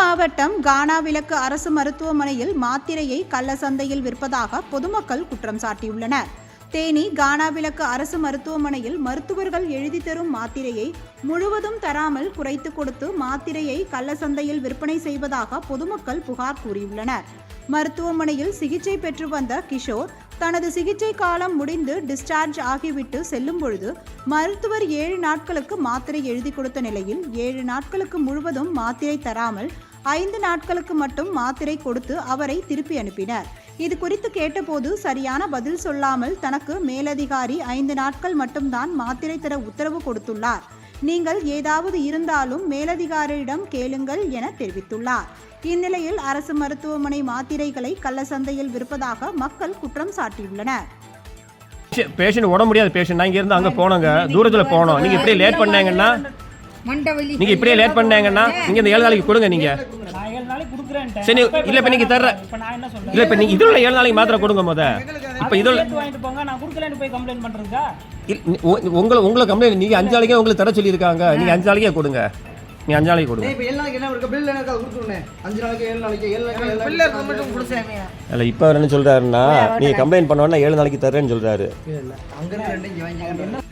மாவட்டம் கானா விளக்கு அரசு மருத்துவமனையில் மாத்திரையை கள்ள சந்தையில் விற்பதாக பொதுமக்கள் குற்றம் சாட்டியுள்ளனர். தேனி கானா விளக்கு அரசு மருத்துவமனையில் மருத்துவர்கள் எழுதி தரும் மாத்திரையை முழுவதும் தராமல் குறைத்து கொடுத்து மாத்திரையை கள்ள சந்தையில் விற்பனை செய்வதாக பொதுமக்கள் புகார் கூறியுள்ளனர். மருத்துவமனையில் சிகிச்சை பெற்று வந்த கிஷோர் தனது சிகிச்சை காலம் முடிந்து டிஸ்சார்ஜ் ஆகிவிட்டு செல்லும் பொழுது மருத்துவர் ஏழு நாட்களுக்கு மாத்திரை எழுதி கொடுத்த நிலையில் ஏழு நாட்களுக்கு முழுவதும் மாத்திரை தராமல் ஐந்து நாட்களுக்கு மட்டும் மாத்திரை கொடுத்து அவரை திருப்பி அனுப்பினர். இது குறித்து கேட்டபோது சரியான பதில் சொல்லாமல் தனக்கு மேலதிகாரி ஐந்து நாட்கள் மட்டும்தான் மாத்திரை தர உத்தரவு கொடுத்துள்ளார். நீங்கள் ஏதாவது இருந்தாலும் மேலதிகாரியிடம் கேளுங்கள் என தெரிவித்துள்ளார். இந்நிலையில் அரசு மருத்துவமனை மாத்திரைகளை கள்ள சந்தையில் விற்பதாக மக்கள் குற்றம் சாட்டியுள்ளனர். பேஷண்ட் உட முடியாத பேஷண்ட் இங்க இருந்து அங்க போனோங்க. தூரத்துல போனோம். நீங்க இப்படியே லேட் பண்ணாங்கன்னா நீங்க இப்படியே லேட் பண்ணாங்கன்னா நீங்க இந்த ஏழு நாளைக்கு கொடுங்க நீங்க. நான் ஏழு நாளைக்கு கொடுக்குறேன்ட்டேன். சரி இல்ல இப்ப நீங்க தர்ற இப்போ நான் என்ன சொல்றேன்? இல்ல இப்ப நீங்க இதுல ஏழு நாளைக்கு மாத்திரை கொடுங்க முத. இப்ப இதுல நீ- உங்களை உங்களை கம்ப்ளைண்ட் நீங்க அஞ்சு நாளைக்கே உங்களுக்கு தர சொல்லியிருக்காங்க. நீங்க அஞ்சு நாளைக்கே கொடுங்க. நீ அஞ்சு நாளைக்கு கொடுங்க. இப்போ ஏழு நாளைக்கு என்ன இருக்கு? பில் எனக்கு அது கொடுத்துருனேன் அஞ்சு நாளைக்கு ஏழு நாளைக்கு ஏழு நாளைக்கு மட்டும் கொடுசாமியா இல்ல இப்ப அவர் என்ன சொல்றாருன்னா நீங்க கம்ப்ளைண்ட் பண்ணோன்னா ஏழு நாளைக்கு தரேன்னு சொல்றாரு. இல்லை இல்லை. அங்கே இருந்து ரெண்டு இங்கே வாங்கி